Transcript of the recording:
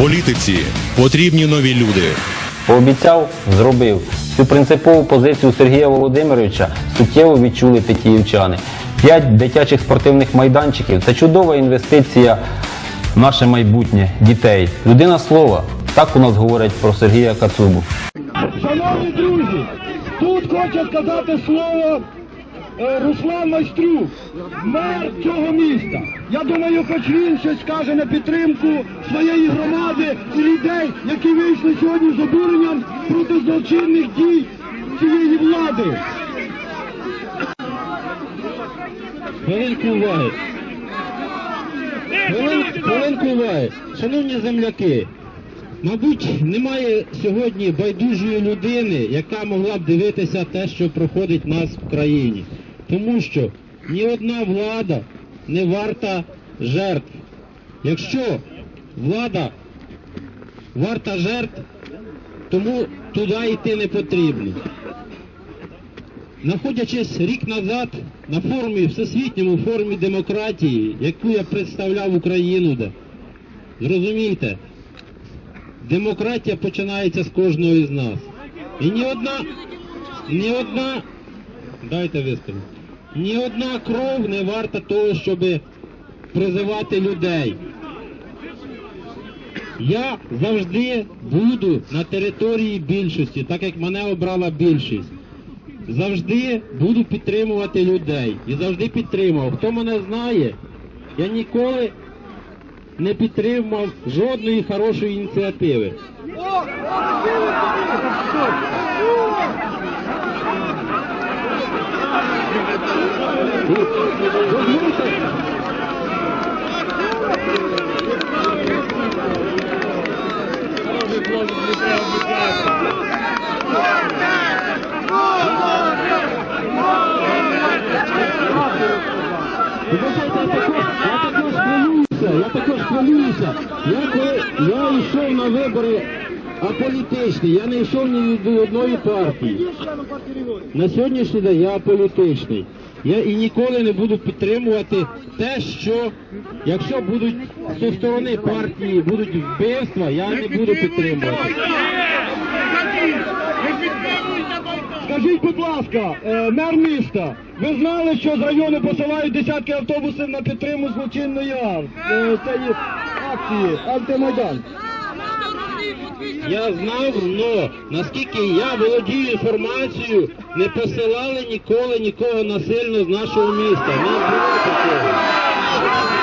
політиці потрібні нові люди. Пообіцяв, зробив. Цю принципову позицію Сергія Володимировича суттєво відчули тетіївчани. П'ять дитячих спортивних майданчиків це чудова інвестиція в наше майбутнє дітей. Людина слова. Так у нас говорять про Сергія Кацубу. Шановні друзі, тут хоче сказати слово Руслан Майструк, мер цього міста. Я думаю, хоч він щось скаже на підтримку своєї громади і людей, які вийшли сьогодні з обуренням проти злочинних дій цієї влади. Хвилинку уваги. Хвилинку уваги. Шановні земляки, мабуть, немає сьогодні байдужої людини, яка могла б дивитися те, що проходить в нас в країні. Тому що ні одна влада не варта жертв. Якщо влада варта жертв, тому туди йти не потрібно. Знаходячись рік назад на форумі, всесвітньому форумі демократії, яку я представляв Україну, де, зрозумійте, демократія починається з кожного із нас. І ні одна, ні одна, дайте вискажу, ні одна кров не варта того, щоб призивати людей. Я завжди буду на території більшості, так як мене обрала більшість завжди буду підтримувати людей і завжди підтримував. Хто мене знає, я ніколи не підтримав жодної хорошої ініціативи. Ви знаєте, я також, я також хвилююся, я також хвилююся. Я, коли, я йшов на вибори аполітичні, я не йшов ні від одної партії. На сьогоднішній день я аполітичний. Я і ніколи не буду підтримувати те, що якщо будуть зі сторони партії будуть вбивства, я не буду підтримувати. Скажіть, будь ласка, е, мер міста, ви знали, що з району посилають десятки автобусів на підтримку злочинної е, акції антимайдан? Я знав, но наскільки я володію інформацією, не посилали ніколи нікого насильно з нашого міста. Не було такого.